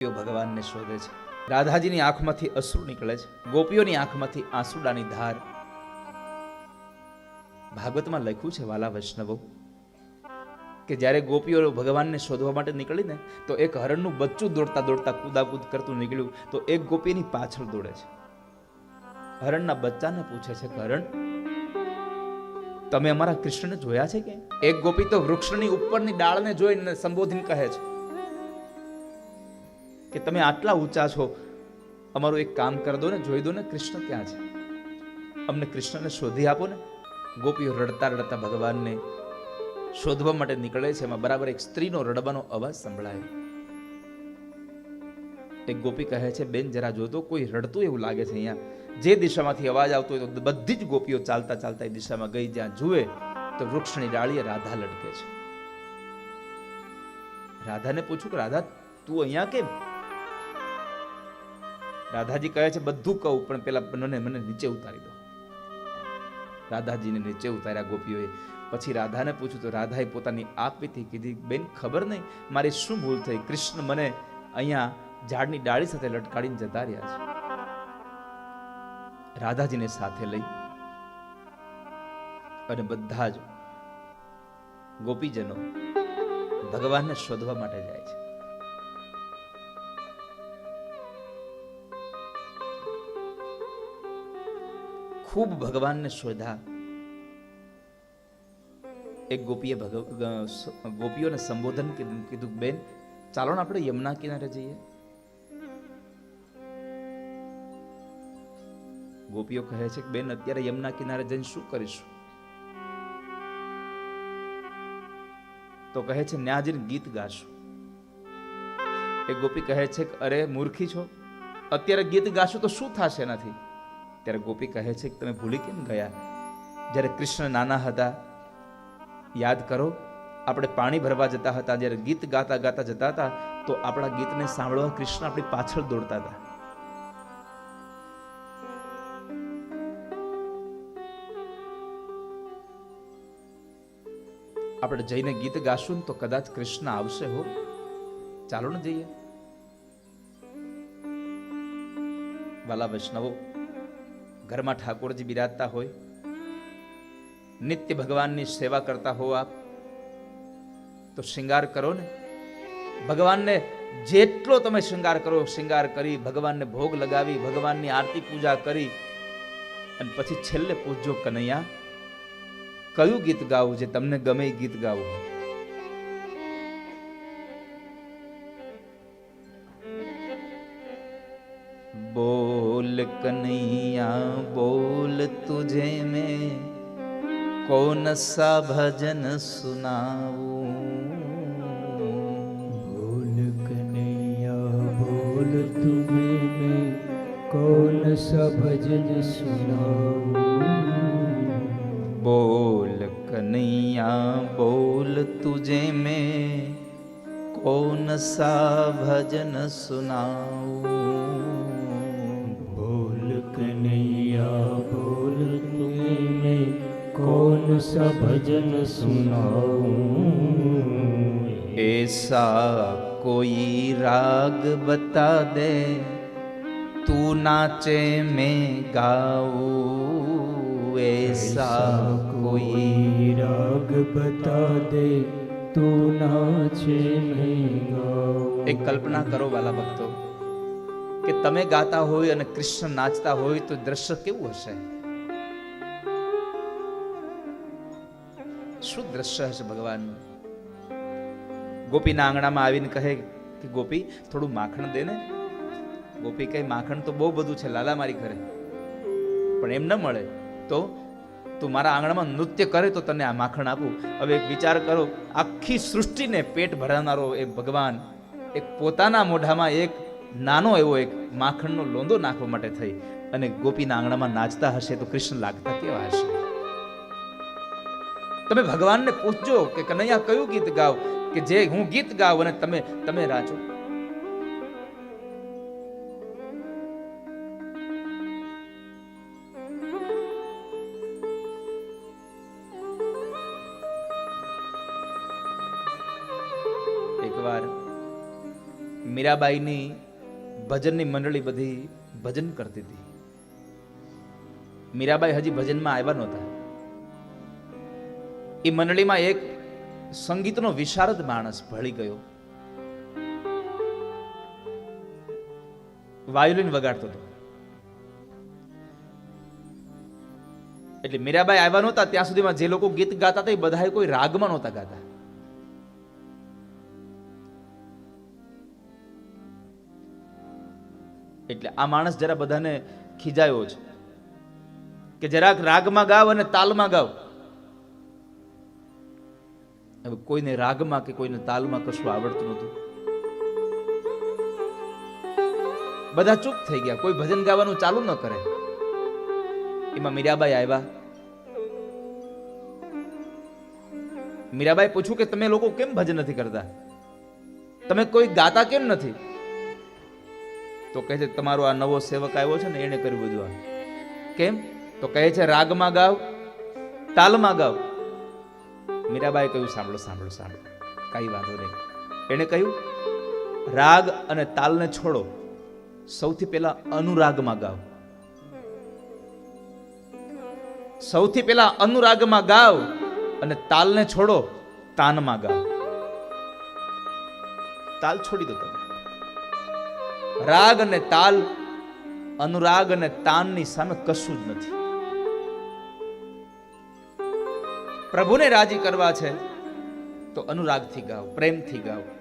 ભગવાનને શોધે છે. રાધાજીની આંખમાંથી અશ્રુ નીકળે છે. ગોપીઓની આંખમાંથી આંસુડાની ધાર. ભાગવતમાં લખ્યું છે, વાલા વૈષ્ણવો, કે જ્યારે ગોપીઓ ભગવાનને શોધવા માટે નીકળી ને, તો એક હરણનું બચ્ચું દોડતા દોડતા કૂદાકૂદ કરતું નીકળ્યું, તો એક ગોપીની પાછળ દોડે છે. હરણના બચ્ચાને પૂછે છે હરણ, તમે અમારા કૃષ્ણને જોયા છે કે? એક ગોપી તો વૃક્ષની ઉપરની ડાળને જોઈને સંબોધીને કહે છે. કે તમે આટલા ઊંચા છો, અમારું એક કામ કરી દો ને, જોઈ દો ને કૃષ્ણ ક્યાં છે. અમને કૃષ્ણને શોધી આપો ને. ગોપીઓ રડતા રડતા ભગવાનને શોધવા માટે નીકળે છે. એમાં બરાબર એક સ્ત્રીનો રડવાનો અવાજ સંભળાય. એક ગોપી કહે છે, બેન, જરા જોતો, કોઈ રડતું એવું લાગે છે અહીંયા? જે દિશામાંથી અવાજ આવતો હોય તો બધી જ ગોપીઓ ચાલતા ચાલતા એ દિશામાં ગઈ, જ્યાં જુએ તો વૃક્ષની ડાળીએ રાધા લટકે છે. રાધાને પૂછું કે, રાધા, તું અહીંયા કેમ? રાધાજી કહે છે, બધું કહું, પણ પેલા મને મને નીચે ઉતારી દો. રાધાજીને નીચે ઉતાર્યા ગોપીઓએ. પછી રાધાને પૂછ્યું, તો રાધાએ પોતાની આપવીથી કીધી, બેન, ખબર નહીં, મારી શું ભૂલ થઈ? કૃષ્ણ મને અહીંયા ઝાડની ડાળી સાથે લટકાડીને જતા રહ્યા છે. રાધાજીને સાથે લઈ અને બધા જ ગોપીજનો ભગવાનને શોધવા માટે જાય છે. ખૂબ ભગવાનને શોધા એક ગોપીએ ભગવ અ, ગોપીઓને સંબોધન કીધું બેન ચાલો ને આપણે યમુના કિનારે જઈએ. ગોપીઓ કહે છે કે બેન અત્યારે યમુના કિનારે જઈને શું કરીશું? તો કહે છે ન્યા ગીત ગાશું. એક ગોપી કહે છે કે અરે મૂર્ખી છો. અત્યારે ગીત ગાશું તો શું થશે એનાથી? ત્યારે ગોપી કહે છે કે તમે ભૂલી કેમ ગયા? જ્યારે કૃષ્ણ નાના હતા, યાદ કરો, આપણે પાણી ભરવા જતા હતા, જ્યારે ગીત ગાતા ગાતા જતા હતા, તો આપણા ગીતને સાંભળવા કૃષ્ણ આપણી પાછળ દોડતા હતા. આપણે જઈને ગીત ગાશું તો કદાચ કૃષ્ણ આવશે હો. ચાલો ને જઈએ. વાલા વૈષ્ણવો ઘરમાં ઠાકોરજી બિરાજતા હોય, નિત્ય ભગવાનની સેવા કરતા હો આપ, તો શિંગાર કરો ને. ભગવાનને જેટલો તમે શિંગાર કરો, શિંગાર કરી, ભગવાનને ભોગ લગાવી, ભગવાનની આરતી પૂજા કરી, અને પછી છેલ્લે પૂછજો કનૈયા. કયું ગીત ગાવું જે તમને ગમે ગીત ગાવું? बोल कन्हैया बोल तुझे मैं कौन सा भजन सुनाऊं बोल कन्हैया बोल तुझे मैं कौन सा भजन सुनाऊं बोल कन्हैया बोल तुझे मैं कौन सा भजन सुनाऊं સા ભજન સુનાઉં એસા કોઈ રાગ બતા દે તું નાચે મેં ગાઉં એસા કોઈ રાગ બતા દે તું નાચે મેં ગાઉં એક કલ્પના કરો વાલા ભક્તો કે તમે ગાતા હોય અને કૃષ્ણ નાચતા હોય તો દ્રશ્ય કેવું હશે શું દ્રશ્ય હશે ભગવાનનું ગોપીના આંગણામાં આવીને કહે કે, ગોપી, થોડું માખણ દે ને. ગોપી કહે, માખણ તો બહુ બધું છે, લાલા મારી ઘરે. પણ એમ ન મળે. તો તું મારા આંગણામાં નૃત્ય કરે તો તને આ માખણ આપું. હવે એક વિચાર કરો, આખી સૃષ્ટિને પેટ ભરાનારો એ ભગવાન એક પોતાના મોઢામાં એક નાનો એવો એક માખણનો લોંદો નાખવા માટે થઈ. અને ગોપીના આંગણામાં નાચતા હશે તો કૃષ્ણ લાગતા કેવા હશે? તમે ભગવાનને પૂછજો કે કનૈયા કયું ગીત ગાવ? કે જે હું ગીત ગાવ અને તમે તમે રાજો. એકવાર મીરાબાઈની ભજનની મંડળી બધી ભજન કરતી હતી. મીરાબાઈ હજી ભજનમાં આવ્યા નહોતા. એ મંડળીમાં એક સંગીતનો વિશારદ માણસ ભળી ગયો. વાયોલિન વગાડતો હતો. એટલે મીરાબાઈ આવ્યા નહોતા, ત્યાં સુધીમાં જે લોકો ગીત ગાતા હતા એ બધા કોઈ રાગમાં નહોતા ગાતા. એટલે આ માણસ જરા બધાને ખીજાયો છે કે જરાક રાગમાં ગાવ અને તાલમાં ગાવ. કોઈને રાગમાં કે કોઈને તાલમાં કશું આવડતું નહોતું. બધા ચૂપ થઈ ગયા. કોઈ ભજન ગાવાનું ચાલુ ન કરે. એમાં મીરાબાઈ આવ્યા. મીરાબાઈ પૂછ્યું કે તમે લોકો કેમ ભજન નથી કરતા? તમે કોઈ ગાતા કેમ નથી? તો કહે છે, તમારો આ નવો સેવક આવ્યો છે ને, એને કર્યું બધું આ. કેમ? તો કહે છે, રાગમાં ગાવ, તાલમાં ગાવ. મીરાબાઈ કહ્યું, સાંભળો સાંભળો સાંભળો. કઈ વાંધો નહીં. એણે કહ્યું, રાગ અને તાલને છોડો. સૌથી પહેલા અનુરાગમાં ગાવ સૌથી પહેલા અનુરાગમાં ગાવ અને તાલને છોડો તાનમાં ગાવ તાલ છોડી દો તમે. રાગ અને તાલ અનુરાગ અને તાનની સામે કશું જ નથી. પ્રભુને રાજી કરવા છે તો અનુરાગથી ગાઓ પ્રેમથી ગાઓ.